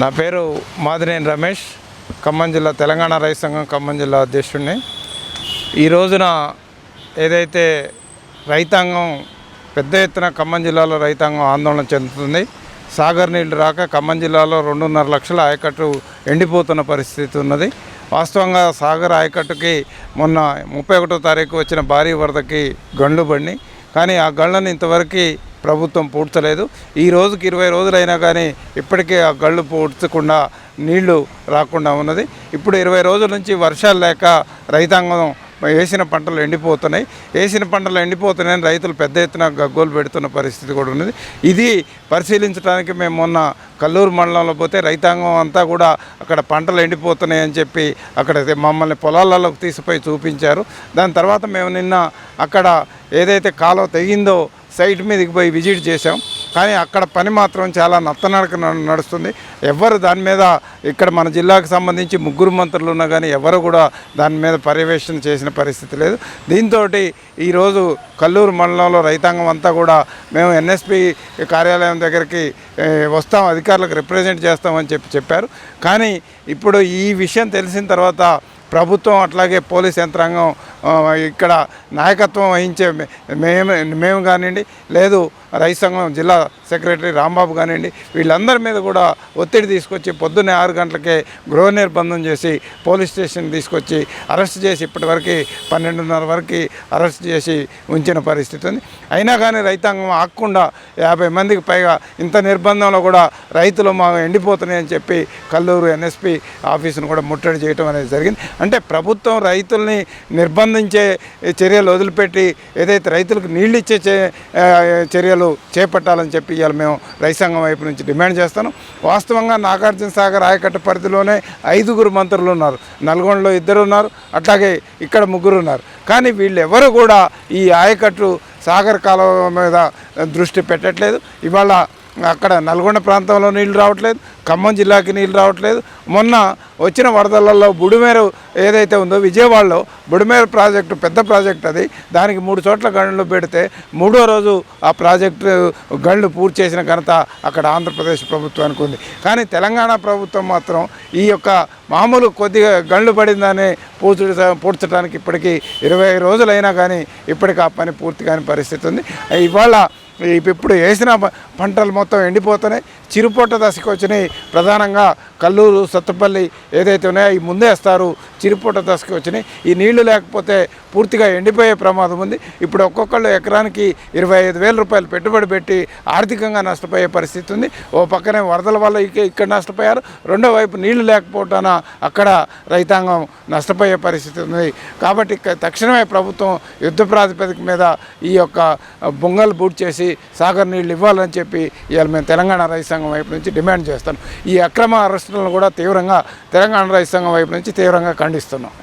నా పేరు మాదినేని రమేష్ ఖమ్మం జిల్లా తెలంగాణ రైతు సంఘం ఖమ్మం జిల్లా అధ్యక్షుడిని. ఈ రోజున ఏదైతే రైతాంగం పెద్ద ఎత్తున ఖమ్మం జిల్లాలో రైతాంగం ఆందోళన చెందుతుంది సాగర్ నీళ్ళు రాక ఖమ్మం జిల్లాలో రెండున్నర లక్షల ఆయకట్టు ఎండిపోతున్న పరిస్థితి ఉన్నది. వాస్తవంగా సాగర్ ఆయకట్టుకి మొన్న ముప్పై ఒకటో తారీఖు వచ్చిన భారీ వరదకి గండ్లు కానీ ఆ గళ్ళను ఇంతవరకు ప్రభుత్వం పూడ్చలేదు. ఈ రోజుకి ఇరవై రోజులైనా కానీ ఇప్పటికే ఆ గళ్ళు పూడ్చకుండా నీళ్ళు రాకుండా ఉన్నది. ఇప్పుడు ఇరవై రోజుల నుంచి వర్షాలు లేక రైతాంగం వేసిన పంటలు ఎండిపోతున్నాయి. వేసిన పంటలు ఎండిపోతున్నాయని రైతులు పెద్ద ఎత్తున గగ్గోలు పెడుతున్న పరిస్థితి కూడా ఉన్నది. ఇది పరిశీలించడానికి మేము మొన్న కల్లూరు మండలంలో పోతే రైతాంగం అంతా కూడా అక్కడ పంటలు ఎండిపోతున్నాయి అని చెప్పి అక్కడ మమ్మల్ని పొలాలలోకి తీసిపోయి చూపించారు. దాని తర్వాత మేము నిన్న అక్కడ ఏదైతే కాలువ తెగిందో సైట్ మీదకి పోయి విజిట్ చేసాం కానీ అక్కడ పని మాత్రం చాలా నత్తనడక నడుస్తుంది. ఎవరు దాని మీద ఇక్కడ మన జిల్లాకు సంబంధించి ముగ్గురు మంత్రులు ఉన్నా కానీ ఎవరు కూడా దాని మీద పర్యవేక్షణ చేసిన పరిస్థితి లేదు. దీంతో ఈరోజు కల్లూరు మండలంలో రైతాంగం అంతా కూడా మేము ఎన్ఎస్పి కార్యాలయం దగ్గరికి వస్తాం అధికారులకు రిప్రజెంట్ చేస్తామని చెప్పి చెప్పారు. కానీ ఇప్పుడు ఈ విషయం తెలిసిన తర్వాత ప్రభుత్వం అట్లాగే పోలీస్ యంత్రాంగం ఇక్కడ నాయకత్వం వహించే మే- మేము మేము కానివ్వండి లేదు రైతు సంఘం జిల్లా సెక్రటరీ రాంబాబు కానివ్వండి వీళ్ళందరి మీద కూడా ఒత్తిడి తీసుకొచ్చి పొద్దున్నే ఆరు గంటలకే గృహ నిర్బంధం చేసి పోలీస్ స్టేషన్ తీసుకొచ్చి అరెస్ట్ చేసి ఇప్పటివరకు పన్నెండున్నర వరకు అరెస్ట్ చేసి ఉంచిన పరిస్థితి ఉంది. అయినా కానీ రైతాంగం ఆకుండా యాభై మందికి పైగా ఇంత నిర్బంధంలో కూడా రైతులు మా ఎండిపోతున్నాయని చెప్పి కల్లూరు ఎన్ఎస్పి ఆఫీసును కూడా ముట్టడి చేయడం అనేది జరిగింది. అంటే ప్రభుత్వం రైతుల్ని నిర్బంధించే చర్యలు వదిలిపెట్టి ఏదైతే రైతులకు నీళ్ళు ఇచ్చే చే- చర్యలు చేపట్టాలని చెప్పి ఇవాళ మేము రైతాంగం వైపు నుంచి డిమాండ్ చేస్తాను. వాస్తవంగా నాగార్జున సాగర్ ఆయకట్ట పరిధిలోనే ఐదుగురు మంత్రులు ఉన్నారు. నల్గొండలో ఇద్దరు ఉన్నారు. అట్లాగే ఇక్కడ ముగ్గురు ఉన్నారు. కానీ వీళ్ళు ఎవరు కూడా ఈ ఆయకట్టు సాగర్ కాలువ మీద దృష్టి పెట్టట్లేదు. ఇవాళ అక్కడ నల్గొండ ప్రాంతంలో నీళ్ళు రావట్లేదు. ఖమ్మం జిల్లాకి నీళ్ళు రావట్లేదు. మొన్న వచ్చిన వరదలలో బుడిమేరు ఏదైతే ఉందో విజయవాడలో బుడిమేరు ప్రాజెక్టు పెద్ద ప్రాజెక్ట్ అది. దానికి మూడు చోట్ల గనులు పెడితే మూడో రోజు ఆ ప్రాజెక్టు గనులు పూర్తి చేసిన ఘనత అక్కడ ఆంధ్రప్రదేశ్ ప్రభుత్వానికి ఉంది. కానీ తెలంగాణ ప్రభుత్వం మాత్రం ఈ యొక్క మామూలు కొద్దిగా గండ్లు పడిందని పూడ్చు పూడ్చడానికి ఇప్పటికీ ఇరవై రోజులైనా కానీ ఇప్పటికి ఆ పని పూర్తి కాని పరిస్థితి ఉంది. ఇవాళ ఇప్పుడు వేసిన పంటలు మొత్తం ఎండిపోతున్నాయి. చిరుపొట్ట దశకు వచ్చినాయి. ప్రధానంగా కల్లూరు సత్తపల్లి ఏదైతే ఉన్నాయో అవి ముందేస్తారు చిరుపొట్ట దశకు వచ్చినాయి. ఈ నీళ్ళు లేకపోతే పూర్తిగా ఎండిపోయే ప్రమాదం ఉంది. ఇప్పుడు ఒక్కొక్కళ్ళు ఎకరానికి ఇరవై ఐదు వేల రూపాయలు పెట్టుబడి పెట్టి ఆర్థికంగా నష్టపోయే పరిస్థితి ఉంది. ఓ పక్కనే వరదల వల్ల ఇక్కడ నష్టపోయారు. రెండో వైపు నీళ్ళు లేకపోవటాన అక్కడ రైతాంగం నష్టపోయే పరిస్థితి ఉంది. కాబట్టి తక్షణమే ప్రభుత్వం యుద్ధ ప్రాతిపదిక మీద ఈ యొక్క బొంగలు బూట్ చేసి సాగర్ నీళ్ళు ఇవ్వాలని చెప్పి ఇవాళ మేము తెలంగాణ రైతు సంఘం వైపు నుంచి డిమాండ్ చేస్తాం ఈ అక్రమ అరెస్టులను కూడా తీవ్రంగా తెలంగాణ రైతు సంఘం వైపు నుంచి తీవ్రంగా ఖండిస్తున్నాం.